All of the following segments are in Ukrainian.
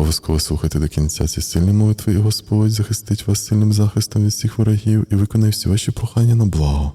Обов'язково слухайте до кінця ці сильні молитви, і Господь захистить вас сильним захистом від всіх ворогів і виконає всі ваші прохання на благо.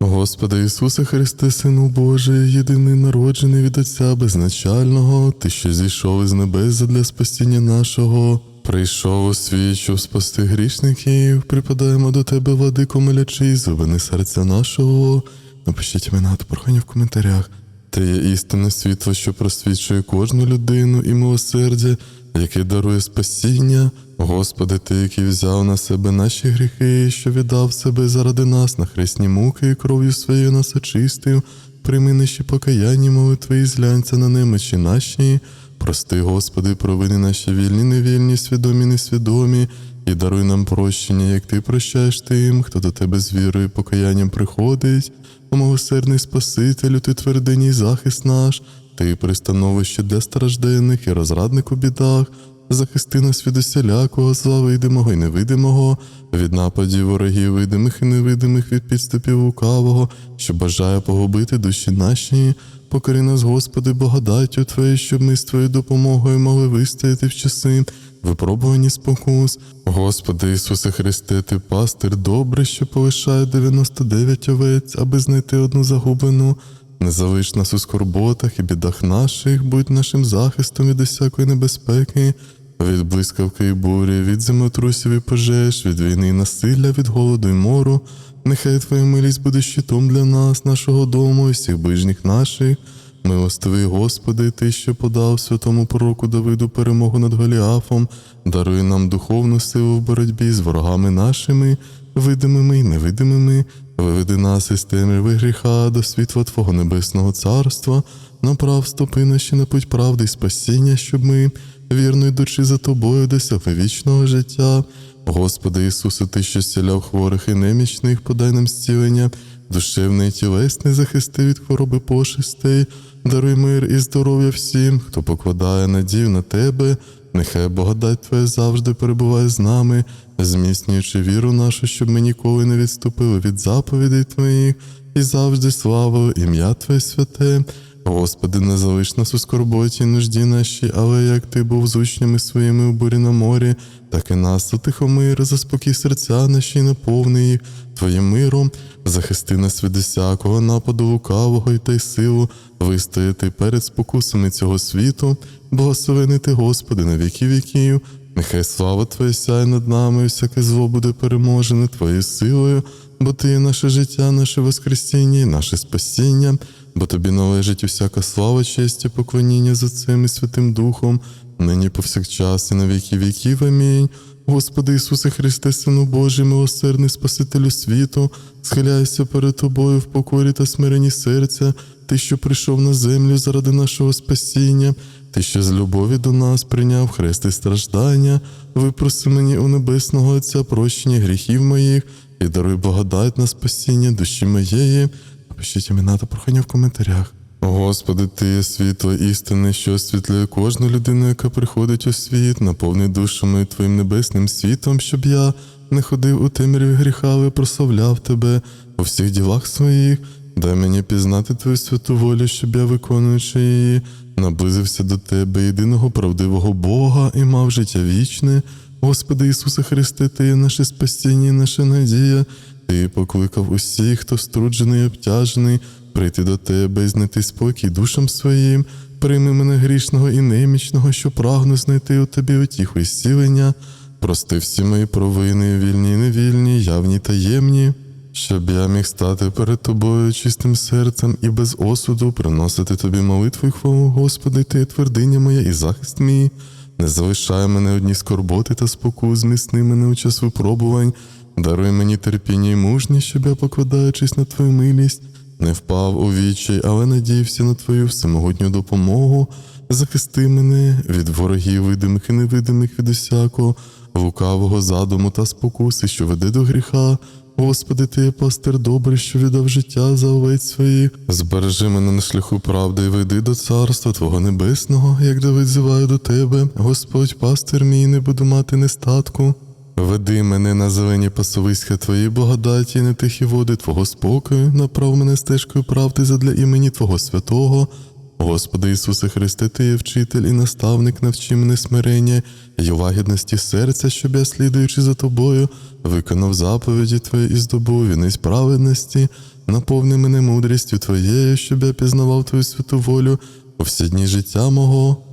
Господи Ісусе Христе, Сину Божий, єдиний народжений від Отця безначального, Ти, що зійшов із небес задля спасіння нашого, прийшов у світ, щоб спасти грішників, припадаємо до Тебе, владико, молячи, зубини серця нашого. Напишіть імена та прохання в коментарях. Ти є істинне світло, що просвічує кожну людину і милосердя, яке дарує спасіння. Господи, Ти, який взяв на себе наші гріхи, що віддав себе заради нас на хресні муки і кров'ю своєю нас очистив, прийми наші покаяння, молитви і зглянься на немочі наші. Прости, Господи, провини наші вільні, невільні, свідомі, несвідомі, і даруй нам прощення, як Ти прощаєш тим, хто до Тебе з вірою і покаянням приходить. О, милосердний Спасителю, Ти твердині захист наш, Ти пристановище для стражденних і розрадник у бідах, захисти нас від усілякого зла видимого і невидимого, від нападів ворогів видимих і невидимих, від підступів лукавого, що бажає погубити душі наші. Покори нас, Господи, благодаттю Твоєю, щоб ми з Твоєю допомогою могли вистояти в часи, випробувані спокус. Господи Ісусе Христе, Ти пастир добрий, що полишає 99 овець, аби знайти одну загублену. Не залиш нас у скорботах і бідах наших, будь нашим захистом від усякої небезпеки, від блискавки і бурі, від землетрусів і пожеж, від війни і насилля, від голоду і мору. Нехай Твоя милість буде щитом для нас, нашого дому і всіх ближніх наших. Милостивий Господи, Ти, що подав святому пророку Давиду перемогу над Голіафом, даруй нам духовну силу в боротьбі з ворогами нашими, видимими і невидимими, виведи нас із темряви гріха до світла Твого Небесного Царства, направ стопи наші на путь правди і спасіння, щоб ми, вірно йдучи за Тобою, досягли вічного життя. Господи Ісусе, Ти, що зціляв хворих і немічних, подай нам зцілення, душевне і тілесне захисти від хвороби пошестей, даруй мир і здоров'я всім, хто покладає надію на Тебе. Нехай благодать Твоя завжди перебуває з нами, зміцнюючи віру нашу, щоб ми ніколи не відступили від заповідей Твоїх і завжди славили ім'я Твоє святе. Господи, не залиш нас у скорботі нужді наші, але як ти був з учнями своїми у бурі на морі, так і нас утихомир, заспокій серця наші, наповни їх. Твоїм миром, захисти нас від усякого нападу лукавого і й силу, вистояти перед спокусами цього світу, благословений ти, Господи, на віки віків. Нехай слава Твоя сяє над нами, і всяке зло буде переможене Твоєю силою, бо Ти є наше життя, наше воскресіння і наше спасіння, бо Тобі належить усяка слава, честь і поклоніння за цим і Святим Духом, нині повсякчас і на віки віків. Амінь. Господи Ісусе Христе, Сину Божий, милосердний Спасителю світу, схиляюся перед Тобою в покорі та смиренні серця, Ти, що прийшов на землю заради нашого спасіння, Ти, що з любові до нас прийняв хрест і страждання, випроси мені у Небесного Отця прощення гріхів моїх і даруй благодать на спасіння душі моєї. Напишіть імена та прохання в коментарях. Господи, Ти є світло істини, що освітлює кожну людину, яка приходить у світ, наповни душу мою Твоїм небесним світом, щоб я не ходив у темряві гріха, але прославляв Тебе у всіх ділах своїх. Дай мені пізнати Твою святу волю, щоб я, виконуючи її, наблизився до Тебе, єдиного правдивого Бога, і мав життя вічне. Господи Ісусе Христе, Ти є наше спасіння, наша надія. Ти покликав усіх, хто струджений і обтяжений, прийти до тебе і знайти спокій душам своїм. Прийми мене грішного і немічного, що прагну знайти у тобі утіху і зцілення. Прости всі мої провини, вільні і невільні, явні таємні, щоб я міг стати перед тобою чистим серцем і без осуду приносити тобі молитву і хвалу, Господи, ти твердиня моя і захист мій. Не залишай мене одні скорботи та спокус, зміцни мене у час випробувань, даруй мені терпіння і мужність, щоб я, покладаючись на твою милість, не впав у відчай, але надіявся на твою всемогутню допомогу. Захисти мене від ворогів, видимих і невидимих від усякого, лукавого задуму та спокуси, що веде до гріха. Господи, ти є пастир добрий, що віддав життя за овець своїх. Збережи мене на шляху правди і веди до царства Твого небесного, як Давид зиваю до тебе. Господь, пастир мій, не буду мати нестатку. Веди мене на зелені пасовиська Твої благодаті, на тихі води Твого спокою, направ мене стежкою правди задля імені Твого святого. Господи Ісусе Христе, Ти є вчитель і наставник, навчи мене смирення й лагідності серця, щоб я, слідуючи за тобою, виконав заповіді Твої і здобув вінець праведності, наповни мене мудрістю Твоєю, щоб я пізнавав Твою святу волю у всі дні життя мого.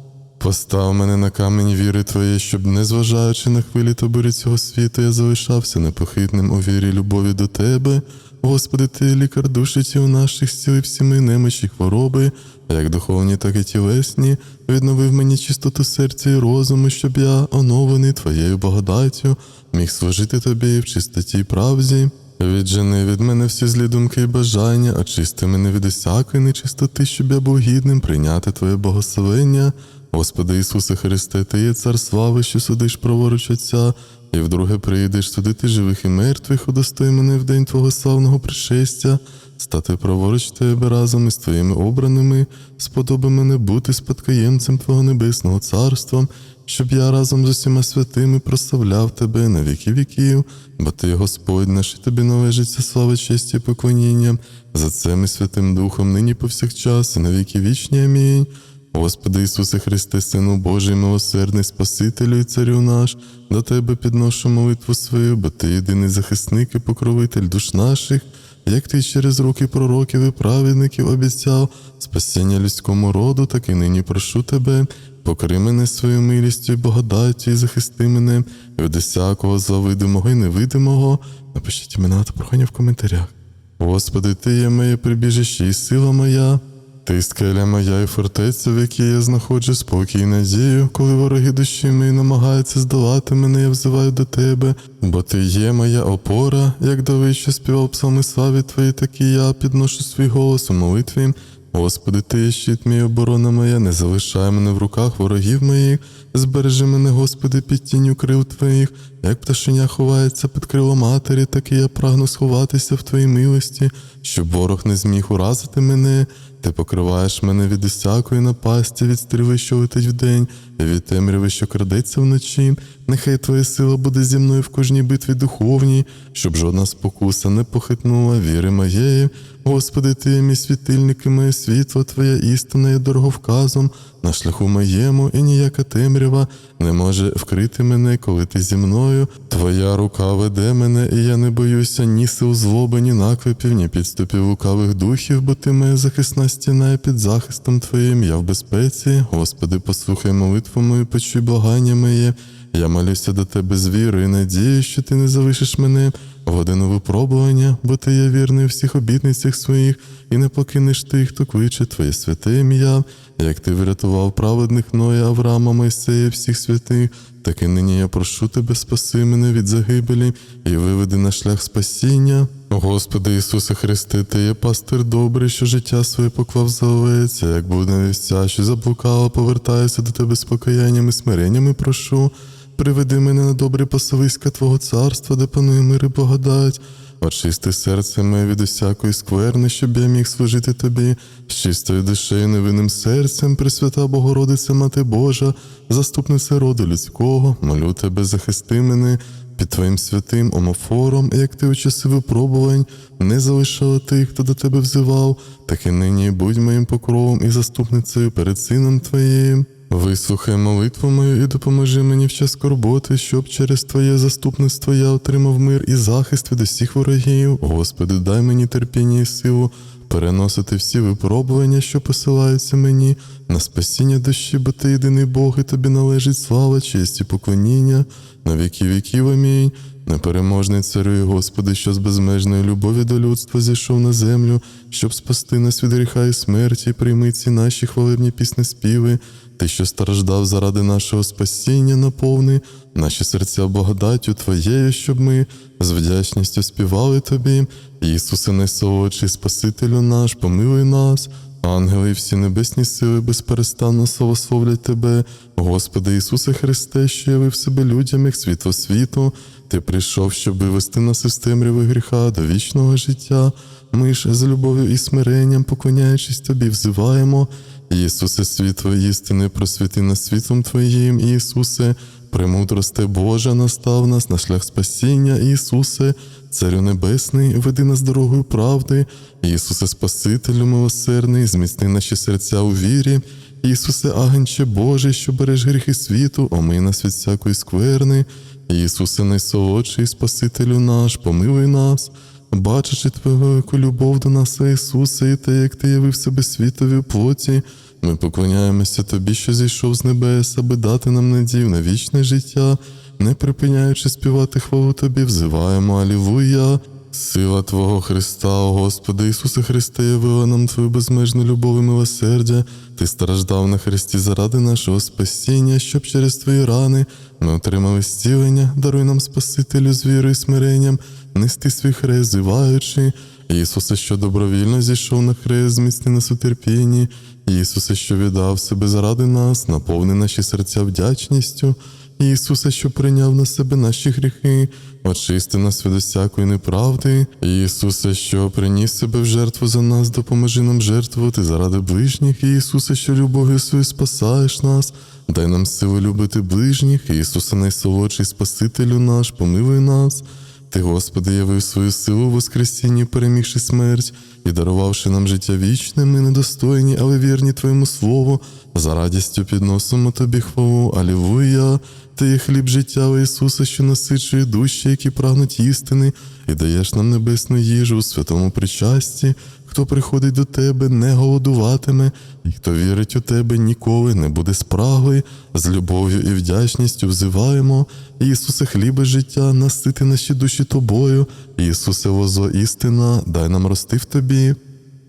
Постав мене на камені віри Твоєї, щоб, незважаючи на хвилі та цього світу, я залишався непохитним у вірі любові до Тебе. Господи, Ти лікар душі тіл наших, зціли всі ми немочі хвороби, як духовні, так і тілесні, відновив мені чистоту серця і розуму, щоб я, оновлений Твоєю благодаттю, міг служити Тобі в чистоті й правді. Віджени від мене всі злі думки і бажання, очисти мене від усякої нечистоти, щоб я був гідним прийняти Твоє благословення. Господи Ісусе Христе, Ти є цар слави, що судиш праворуч Отця, і вдруге прийдеш судити живих і мертвих, удостой мене в день Твого славного пришестя, стати праворуч Тебе разом із Твоїми обраними, сподоби мене бути спадкоємцем Твого Небесного Царства, щоб я разом з усіма святими прославляв Тебе на віки віків, бо Ти, Господь наш, і Тобі належиться слава, честь і поклоніння, за Цим і Святим Духом, нині повсякчас, і на віки вічні. Амінь. Господи Ісусе Христе, Сину Божий, милосердний Спасителю і Царю наш, до Тебе підношу молитву свою, бо Ти єдиний захисник і покровитель душ наших, як Ти через руки пророків і праведників обіцяв спасіння людському роду, так і нині прошу Тебе, покори мене своєю милістю і благодаттю і захисти мене від усякого зла видимого і невидимого. Напишіть імена та прохання в коментарях. Господи, Ти є моє прибіжище і сила моя. Ти скеля моя і фортеця, в якій я знаходжу спокій і надію, коли вороги душі мої намагаються здолати мене, я взиваю до тебе, бо ти є моя опора, як Давид, співав псалми славі твої, так і я підношу свій голос у молитві. Господи, ти є щит мій оборона моя, не залишай мене в руках ворогів моїх, збережи мене, Господи, під тінню крил Твоїх, як пташеня ховається під крило матері, так і я прагну сховатися в Твоїй милості, щоб ворог не зміг уразити мене. Ти покриваєш мене від усякої напасті, від стріли, що летить вдень, і від темряви, що крадеться вночі. Нехай Твоя сила буде зі мною в кожній битві духовній, щоб жодна спокуса не похитнула віри моєї. Господи, Ти мій світильник і моє світло, Твоя істина є дороговказом на шляху моєму, і ніяка темрява не може вкрити мене, коли ти зі мною. Твоя рука веде мене, і я не боюся ні сил злоби, ні наклепів, ні підступів лукавих духів, бо ти моя захисна стіна і під захистом Твоїм, я в безпеці. Господи, послухай молитву мою, почуй благання моє. Я молюся до тебе з вірою і надією, що ти не залишиш мене в годину випробування, бо ти є вірний у всіх обітницях своїх, і не покинеш тих, хто кличе Твоє святе ім'я, як ти врятував праведних Ноя, Авраама, Мойсея, всіх святих, так і нині я прошу тебе, спаси мене від загибелі і виведи на шлях спасіння. Господи Ісусе Христе, Ти є пастир добрий, що життя своє поклав за овець, а як буде вівця, що заблукала, повертаюся до тебе з покаянням і смиреннями прошу. Приведи мене на добре пасовиська Твого царства, де панує мир і благодать. Очисти серце моє від усякої скверни, щоб я міг служити тобі з чистою душею, невинним серцем, Пресвята Богородиця, Мати Божа, заступниця роду людського, молю тебе, захисти мене під Твоїм святим омофором, як ти у часи випробувань не залишала тих, хто до тебе взивав, так і нині будь моїм покровом і заступницею перед сином Твоїм. Вислухай молитву мою і допоможи мені в час скорботи, щоб через Твоє заступництво я отримав мир і захист від усіх ворогів. Господи, дай мені терпіння і силу переносити всі випробування, що посилаються мені, на спасіння душі, бо ти єдиний Бог, і тобі належить слава, честь і поклоніння на віки віків. Амінь. Непереможний царю і Господи, що з безмежної любові до людства зійшов на землю, щоб спасти нас від гріха і смерті, прийми ці наші хвалебні пісні співи. Ти, що страждав заради нашого спасіння, наповни наші серця благодаттю Твоєю, щоб ми з вдячністю співали Тобі. Ісусе, найсолодший Спасителю наш, помилуй нас. Ангели і всі небесні сили безперестанно славословлять Тебе, Господи Ісусе Христе, що явив себе людям, як світло світу. Ти прийшов, щоб вивести нас із темряви гріха до вічного життя. Ми ж з любов'ю і смиренням, поклоняючись Тобі, взиваємо. Ісусе, світло істини, просвіти нас світлом Твоїм, Ісусе, Премудросте Божа настав нас на шлях спасіння, Ісусе, Царю Небесний, веди нас дорогою правди, Ісусе Спасителю милосердний, зміцни наші серця у вірі, Ісусе, агенче Божий, що береш гріхи світу, омий нас від всякої скверни, Ісусе, найсолодший Спасителю наш, помилуй нас, бачачи Твою велику любов до нас, Ісусе, і те, як Ти явив себе світові плоті, ми поклоняємося Тобі, що зійшов з небес, аби дати нам надію на вічне життя, не припиняючи співати хвалу Тобі, взиваємо Алілуя. Сила Твого Христа, о Господи Ісусе Христе, явила нам Твою безмежну любов і милосердя. Ти страждав на Христі заради нашого спасіння, щоб через Твої рани ми отримали зцілення, даруй нам Спасителю з вірою і смиренням, нести свій хрест, зиваючи. Ісусе, що добровільно зійшов на хрест, зміцни нас у терпінні. Ісусе, що віддав себе заради нас, наповни наші серця вдячністю. Ісусе, що прийняв на себе наші гріхи, очисти нас від усякої неправди. Ісусе, що приніс себе в жертву за нас, допоможи нам жертвувати заради ближніх. Ісусе, що любов'ю свою спасаєш нас, дай нам силу любити ближніх. Ісусе, найсолодший Спасителю наш, помилуй нас. Ти, Господи, явив свою силу у Воскресінні, перемігши смерть і дарувавши нам життя вічне, ми недостойні, але вірні Твоєму Слову, за радістю підносимо Тобі хвалу. Алілуя! Ти є хліб життя о Ісуса, що насичує душі, які прагнуть істини, і даєш нам небесну їжу у святому причасті. Хто приходить до тебе, не голодуватиме, і хто вірить у тебе, ніколи не буде спраглий. З любов'ю і вдячністю взиваємо. Ісусе, хлібе життя, насити наші душі тобою. Ісусе, лозо істина, дай нам рости в тобі.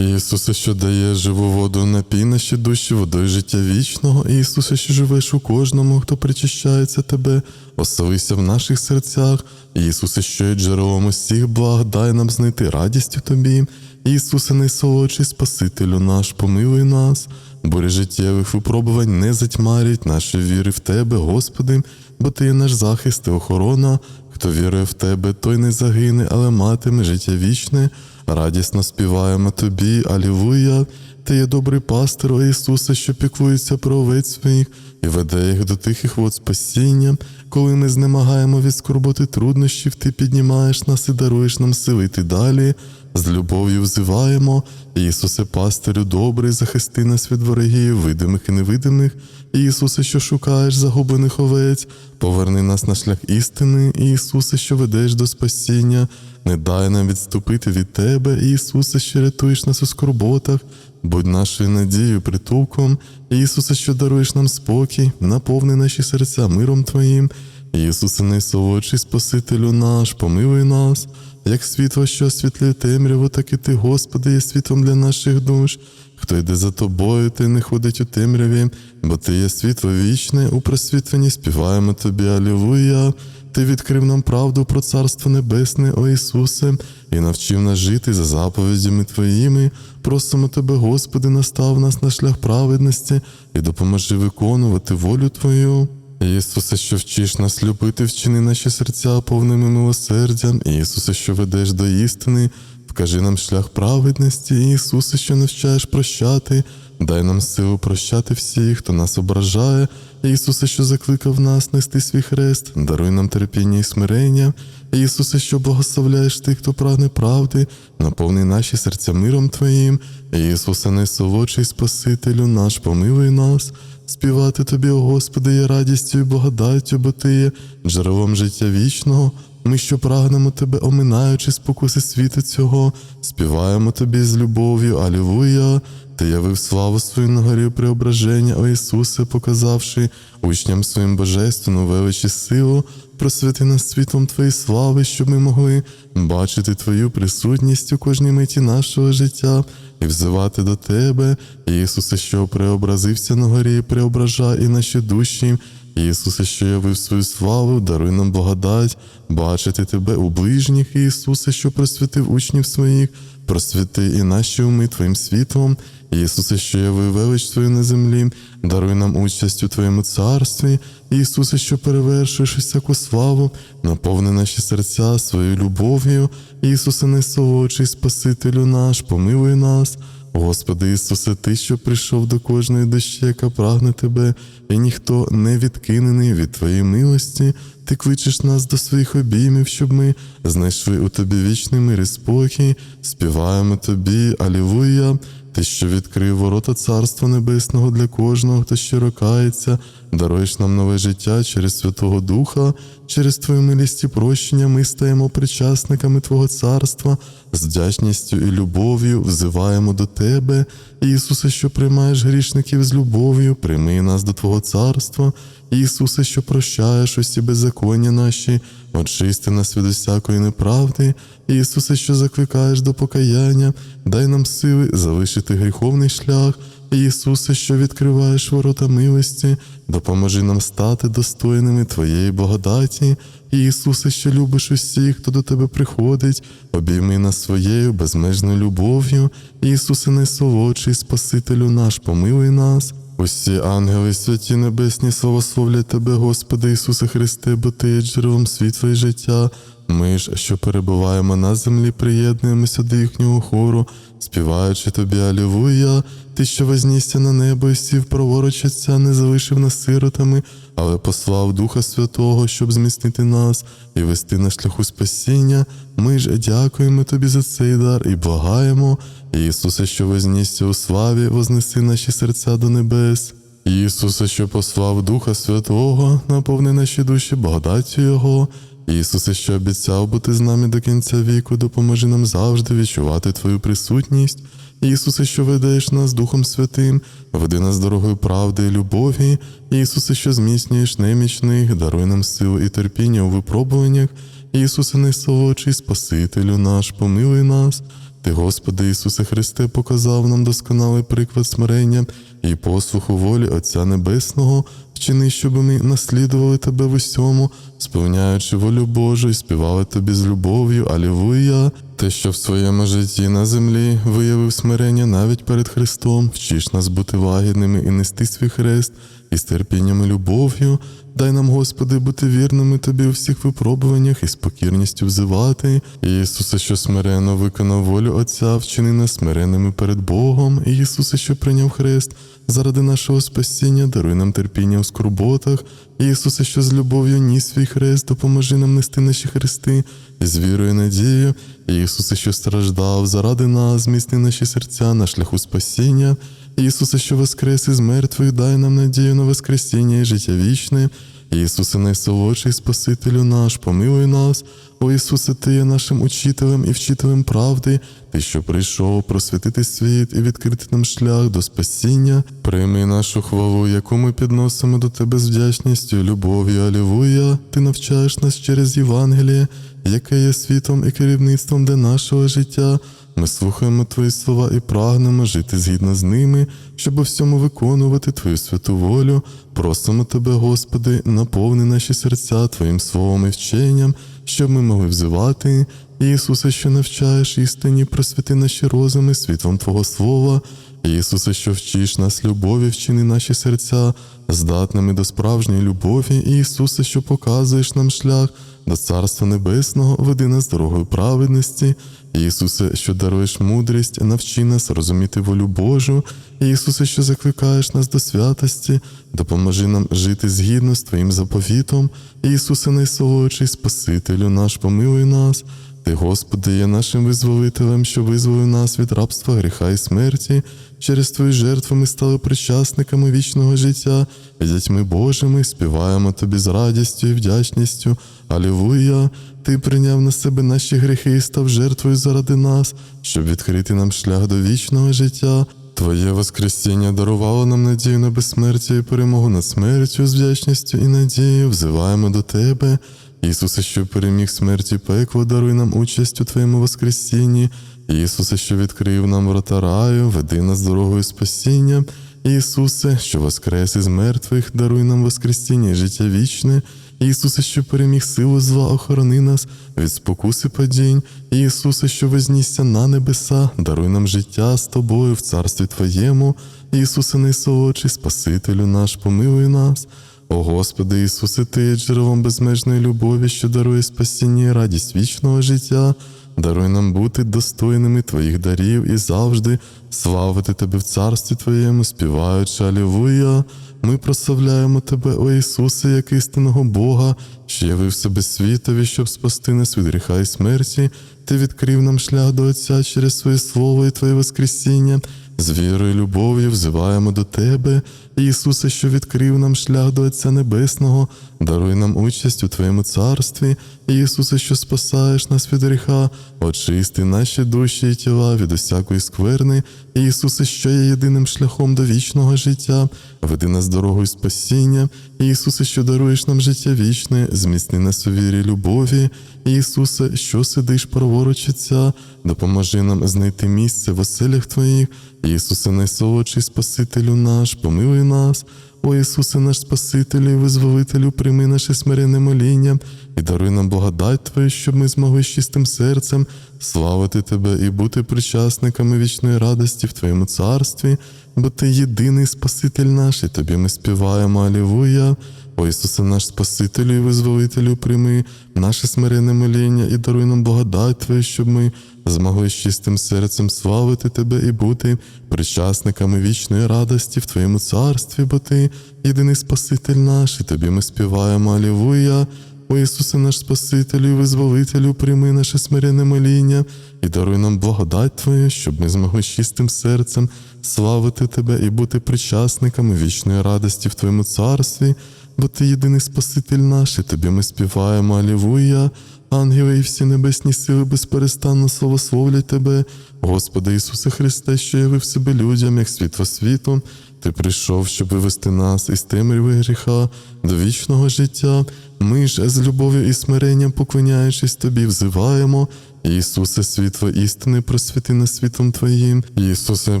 Ісусе, що дає живу воду, напій наші душі водою життя вічного, Ісусе, що живеш у кожному, хто причащається Тебе, оселися в наших серцях, Ісусе, що є джерелом усіх благ, дай нам знайти радість у Тобі. Ісусе, найсолодший Спасителю наш, помилуй нас, бурі життєвих випробувань не затьмарять нашої віри в Тебе, Господи, бо Ти є наш захист і охорона. Хто вірує в Тебе, той не загине, але матиме життя вічне. Радісно співаємо Тобі, Алілуя. Ти є добрий пастир, о Ісусе, що піклується про овець своїх і веде їх до тихих вод спасіння. Коли ми знемагаємо від скорботи труднощів, Ти піднімаєш нас і даруєш нам сили йти далі. З любов'ю взиваємо, Ісусе, пастирю добрий, захисти нас від ворогів, видимих і невидимих. Ісусе, що шукаєш загублених овець, поверни нас на шлях істини, Ісусе, що ведеш до спасіння, не дай нам відступити від Тебе, Ісусе, що рятуєш нас у скорботах, будь нашою надією, притулком, Ісусе, що даруєш нам спокій, наповни наші серця миром Твоїм. Ісусе, найсолодший Спасителю наш, помилуй нас, як світло, що освітлює темряву, так і Ти, Господи, є світлом для наших душ. Хто йде за тобою, ти не ходить у темряві, бо ти є світло вічне, у просвітленні співаємо тобі, Алілуя. Ти відкрив нам правду про Царство Небесне, о Ісусе, і навчив нас жити за заповідями Твоїми. Просимо Тебе, Господи, настав нас на шлях праведності і допоможи виконувати волю Твою. Ісусе, що вчиш нас любити, вчини наші серця повними милосердям, Ісусе, що ведеш до істини, вкажи нам шлях праведності, Ісусе, що навчаєш прощати, дай нам силу прощати всіх, хто нас ображає, Ісусе, що закликав нас нести свій хрест, даруй нам терпіння і смирення, Ісусе, що благословляєш тих, хто прагне правди, наповни наші серця миром Твоїм, Ісусе, найсолодший Спасителю наш, помилуй нас. Співати тобі, о Господи, є радістю і благодаттю, бо Ти є джерелом життя вічного. Ми, що прагнемо Тебе, оминаючи спокуси світу цього, співаємо Тобі з любов'ю, Алілуя. Ти явив славу свою на горі преображення, о Ісусе, показавши учням своїм божественну величі силу, просвіти нас світлом Твоєї слави, щоб ми могли бачити Твою присутність у кожній миті нашого життя і взивати до Тебе, Ісусе, що преобразився на горі, преображай і наші душі. Ісусе, що явив свою славу, даруй нам благодать, бачити Тебе у ближніх, Ісусе, що просвітив учнів своїх, просвіти і наші уми Твоїм світлом, Ісусе, що я велич Твою на землі, даруй нам участь у Твоєму царстві, Ісусе, що перевершуєш всяку славу, наповни наші серця своєю любов'ю, Ісусе, найсолодший Спасителю наш, помилуй нас. Господи Ісусе, Ти, що прийшов до кожної душі, яка прагне Тебе, і ніхто не відкинений від Твоєї милості, Ти кличеш нас до своїх обіймів, щоб ми знайшли у Тобі вічний мир і спокій, співаємо Тобі, Алілуя. Ти, що відкрив ворота Царства Небесного для кожного, хто щиро кається, даруєш нам нове життя через Святого Духа, через Твою милість і прощення ми стаємо причасниками Твого царства, з вдячністю і любов'ю взиваємо до Тебе. Ісусе, що приймаєш грішників з любов'ю, прийми нас до Твого царства. Ісусе, що прощаєш усі беззаконня наші, очисти нас від усякої неправди. Ісусе, що закликаєш до покаяння, дай нам сили залишити гріховний шлях. Ісусе, що відкриваєш ворота милості, допоможи нам стати достойними Твоєї благодаті. Ісусе, що любиш усіх, хто до Тебе приходить, обійми нас своєю безмежною любов'ю. Ісусе, найсолодший Спасителю наш, помилуй нас. Усі ангели, святі небесні, славословлять Тебе, Господи Ісусе Христе, бо Ти є джерелом світла і життя. Ми ж, що перебуваємо на землі, приєднуємося до їхнього хору, співаючи тобі Алілуя, ти, що вознісся на небо і сів праворуч не залишив нас сиротами, але послав Духа Святого, щоб зміцнити нас і вести на шляху спасіння. Ми ж дякуємо тобі за цей дар і благаємо. Ісусе, що вознісся у славі, вознеси наші серця до небес. Ісусе, що послав Духа Святого, наповни наші душі благодаттю Його. Ісусе, що обіцяв бути з нами до кінця віку, допоможи нам завжди відчувати Твою присутність. Ісусе, що ведеш нас Духом Святим, веди нас дорогою правди і любові. Ісусе, що зміцнюєш немічних, даруй нам силу і терпіння у випробуваннях. Ісусе, найсолодший Спасителю наш, помилуй нас. Ти, Господи Ісусе Христе, показав нам досконалий приклад смирення і послуху волі Отця Небесного, вчини, щоб ми наслідували Тебе в усьому, сповняючи волю Божу і співали Тобі з любов'ю, Алілуя. Те, що в своєму житті на землі виявив смирення навіть перед Христом, вчиш нас бути лагідними і нести свій хрест із терпінням і любов'ю. Дай нам, Господи, бути вірними Тобі у всіх випробуваннях і з покірністю взивати. Ісусе, що смиренно виконав волю Отця, вчини нас смиренними перед Богом. Ісусе, що прийняв хрест заради нашого спасіння, даруй нам терпіння у скорботах. Ісусе, що з любов'ю ніс свій хрест, допоможи нам нести наші хрести з вірою і надією. Ісусе, що страждав заради нас, зміцни наші серця на шляху спасіння. Ісусе, що воскрес із мертвих, дай нам надію на Воскресіння і життя вічне. Ісусе, найсолодший Спасителю наш, помилуй нас. О Ісусе, Ти є нашим учителем і вчителем правди, Ти, що прийшов просвітити світ і відкрити нам шлях до спасіння. Прийми нашу хвалу, яку ми підносимо до Тебе з вдячністю, любов'ю, Алілуя. Ти навчаєш нас через Євангеліє, яке є світом і керівництвом для нашого життя. Ми слухаємо Твої слова і прагнемо жити згідно з ними, щоб у всьому виконувати Твою святу волю. Просимо Тебе, Господи, наповни наші серця Твоїм словом і вченням, щоб ми могли взивати. Ісусе, що навчаєш істині, просвіти наші розуми світлом Твого Слова. Ісусе, що вчиш нас любові, вчини наші серця, здатними до справжньої любові. Ісусе, що показуєш нам шлях до Царства Небесного, веди нас дорогою праведності. Ісусе, що даруєш мудрість, навчи нас розуміти волю Божу. Ісусе, що закликаєш нас до святості, допоможи нам жити згідно з Твоїм заповітом. Ісусе, найсолодший Спасителю наш, помилуй нас. Ти, Господи, є нашим визволителем, що визволив нас від рабства, гріха і смерті. Через Твої жертви ми стали причасниками вічного життя, дітьми Божими співаємо Тобі з радістю і вдячністю. Алілуя! Ти прийняв на себе наші гріхи і став жертвою заради нас, щоб відкрити нам шлях до вічного життя. Твоє Воскресіння дарувало нам надію на безсмертя і перемогу над смертю з вдячністю і надією. Взиваємо до Тебе. Ісусе, що переміг смерть і пекло, даруй нам участь у Твоєму Воскресінні. Ісусе, що відкрив нам врата раю, веди нас дорогою спасіння. Ісусе, що воскрес із мертвих, даруй нам Воскресіння і життя вічне. Ісусе, що переміг силу зла, охорони нас від спокуси падінь. Ісусе, що вознісся на небеса, даруй нам життя з тобою в царстві Твоєму. Ісусе, найсолодший, Спасителю наш, помилуй нас. О Господи Ісусе, Ти є джерелом безмежної любові, що дарує спасіння і радість вічного життя. даруй нам бути достойними Твоїх дарів і завжди славити Тебе в царстві Твоєму, співаючи Алілуя. Ми прославляємо Тебе, о Ісусе, як істинного Бога, що явив себе світові, щоб спасти нас від гріха і смерті. Ти відкрив нам шлях до Отця через своє Слово і Твоє Воскресіння. З вірою і любов'ю взиваємо до Тебе, Ісусе, що відкрив нам шлях до Отця Небесного, даруй нам участь у Твоєму царстві, Ісусе, що спасаєш нас від гріха, очисти наші душі і тіла від усякої скверни, Ісусе, що є єдиним шляхом до вічного життя, веди нас дорогою спасіння, Ісусе, що даруєш нам життя вічне, зміцни нас у вірі любові, Ісусе, що сидиш праворуч Отця, допоможи нам знайти місце в оселях Твоїх, Ісусе, найсолодший Спасителю наш, помилуй нас. О Ісусе, наш Спасителю і визволителю, прийми наше смирене моління і даруй нам благодать Твою, щоб ми змогли з чистим серцем славити Тебе і бути причасниками вічної радості в Твоєму царстві, бо Ти єдиний Спаситель наш, і Тобі ми співаємо Алілуя. О Ісусе, наш Спасителю і визволителю, прийми наше смирене моління і даруй нам благодать Твою, щоб ми змогли з чистим серцем славити Тебе і бути причасниками вічної радості в Твоєму царстві, бо Ти єдиний Спаситель наш, і Тобі ми співаємо Алілуя. О Ісусе, наш Спасителю і визволителю, прийми наше смирене моління і даруй нам благодать Твою, щоб ми змогли з чистим серцем славити Тебе і бути причасниками вічної радості в Твоєму царстві, бо Ти єдиний Спаситель наш, і Тобі ми співаємо Алілуя. Ангели і всі небесні сили безперестанно славословлять Тебе, Господи Ісусе Христе, що явив себе людям, як світло світу. Ти прийшов, щоб вивести нас із темряви гріха до вічного життя. Ми ж з любов'ю і смиренням, поклоняючись Тобі, взиваємо. Ісусе, світло істини, просвіти нас світлом Твоїм. Ісусе,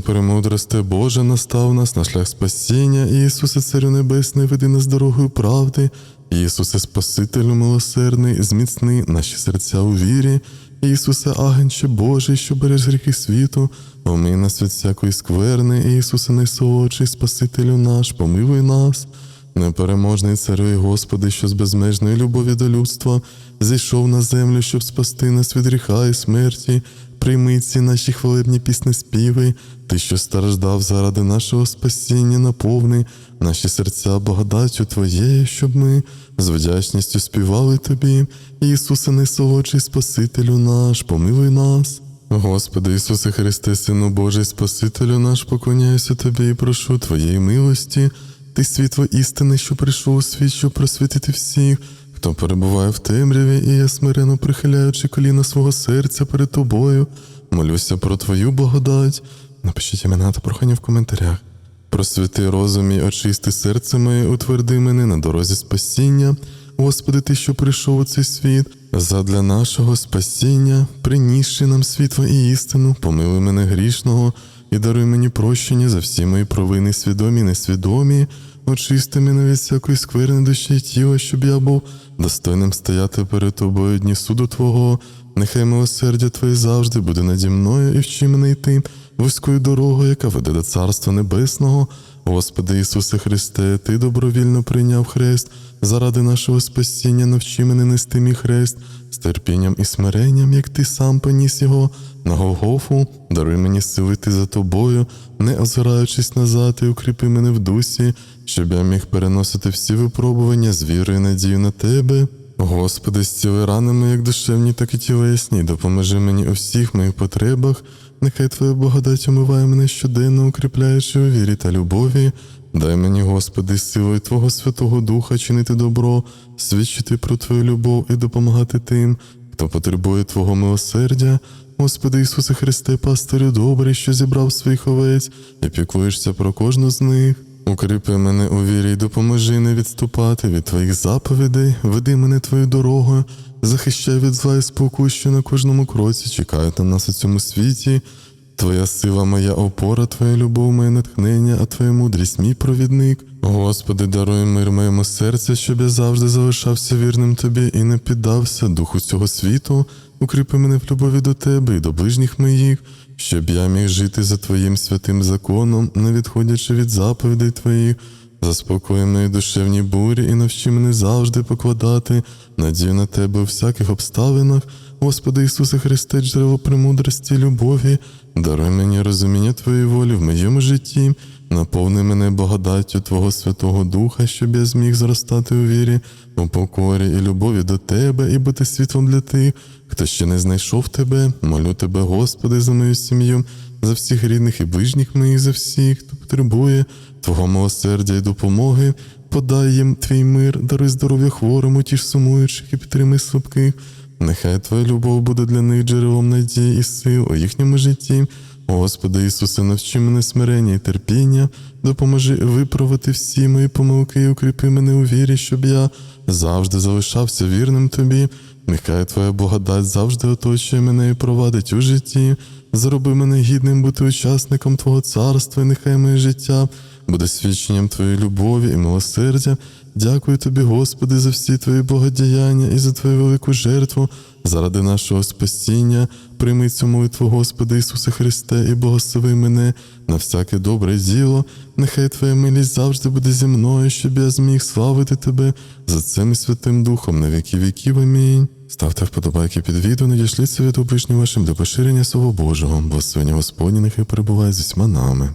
перемудросте Боже, настав нас на шлях спасіння. Ісусе, Царю Небесний, веди нас дорогою правди. Ісусе, Спасителю милосердний, зміцни наші серця у вірі. Ісусе, агенче Божий, що береш гріхи світу, помий нас від всякої скверни, Ісусе, найсолодший Спасителю наш, помилуй нас. Непереможний царю і Господи, що з безмежної любові до людства зійшов на землю, щоб спасти нас від гріха і смерті. Прийми ці наші хвалебні пісні співи, ти, що страждав заради нашого спасіння, наповни наші серця благодаттю Твоєю, щоб ми з вдячністю співали Тобі. Ісусе, найсолодший Спасителю наш, помилуй нас. Господи Ісусе Христе, Сину Божий, Спасителю наш, поклоняюся Тобі і прошу Твоєї милості. Ти світло істини, що прийшов у світ, щоб просвітити всіх, хто перебуває в темряві, і я смирено прихиляючи коліна свого серця перед тобою, молюся про Твою благодать. Напишіть імена та прохання в коментарях. Просвіти розум мій, очисти серце моє, утверди мене на дорозі спасіння. Господи, Ти, що прийшов у цей світ, задля нашого спасіння, принісши нам світло і істину, помилуй мене грішного і даруй мені прощення за всі мої провини, свідомі несвідомі. Очисти мене від всякої скверни душі і тіла, щоб я був достойним стояти перед тобою дні суду Твого. Нехай милосердя Твоє завжди буде наді мною і вчи мене йти вузькою дорогою, яка веде до Царства Небесного. Господи Ісусе Христе, Ти добровільно прийняв хрест заради нашого спасіння, навчи мене нести мій хрест з терпінням і смиренням, як ти сам поніс його на Голгофу, даруй мені сили йти за тобою, не озираючись назад, і укріпи мене в дусі, щоб я міг переносити всі випробування з вірою і надію на тебе. Господи, зціли ранами, як душевні, так і тілесні, допоможи мені у всіх моїх потребах. Нехай Твоя благодать омиває мене щоденно, укріпляючи у вірі та любові. Дай мені, Господи, силою Твого Святого Духа чинити добро, свідчити про Твою любов і допомагати тим, хто потребує Твого милосердя. Господи Ісусе Христе, пастирю добрий, що зібрав своїх овець і піклуєшся про кожну з них. Укріпи мене у вірі й допоможи не відступати від Твоїх заповідей, веди мене Твою дорогою, захищай від зла і спокій, що на кожному кроці чекають на нас у цьому світі. Твоя сила, моя опора, Твоя любов, моє натхнення, а Твоя мудрість, мій провідник. Господи, даруй мир моєму серцю, щоб я завжди залишався вірним Тобі і не піддався духу цього світу. Укріпи мене в любові до Тебе і до ближніх моїх, щоб я міг жити за Твоїм святим законом, не відходячи від заповідей Твоїх. Заспокой мої душевні бурі і навчи мене завжди покладати надію на тебе у всяких обставинах. Господи Ісусе Христе, джерело премудрості, любові, даруй мені розуміння Твоєї волі в моєму житті, наповни мене благодаттю Твого Святого Духа, щоб я зміг зростати у вірі, у покорі і любові до Тебе і бути світлом для тих, хто ще не знайшов Тебе. Молю Тебе, Господи, за мою сім'ю, за всіх рідних і ближніх моїх, за всіх, хто потребує Твого милосердя і допомоги. Подай їм твій мир, даруй здоров'я хворим, утіш сумуючих і підтримай слабких. Нехай Твоя любов буде для них джерелом надії і сил у їхньому житті. Господи Ісусе, навчи мене смирення і терпіння, допоможи виправити всі мої помилки і укріпи мене у вірі, щоб я завжди залишався вірним Тобі. Нехай Твоя благодать завжди оточує мене і провадить у житті. Зроби мене гідним бути учасником Твого царства, і нехай моє життя буде свідченням Твоєї любові і милосердя. Дякую Тобі, Господи, за всі Твої богодіяння і за Твою велику жертву заради нашого спасіння. Прийми цю молитву, Господи Ісусе Христе, і благослови мене на всяке добре діло. Нехай Твоя милість завжди буде зі мною, щоб я зміг славити Тебе за цим Святим Духом на віки віків. Амінь. Ставте вподобайки під відео, надішліться від обичні вашим для поширення Слова Божого, благословення Господні нехай перебуває з усіма нами.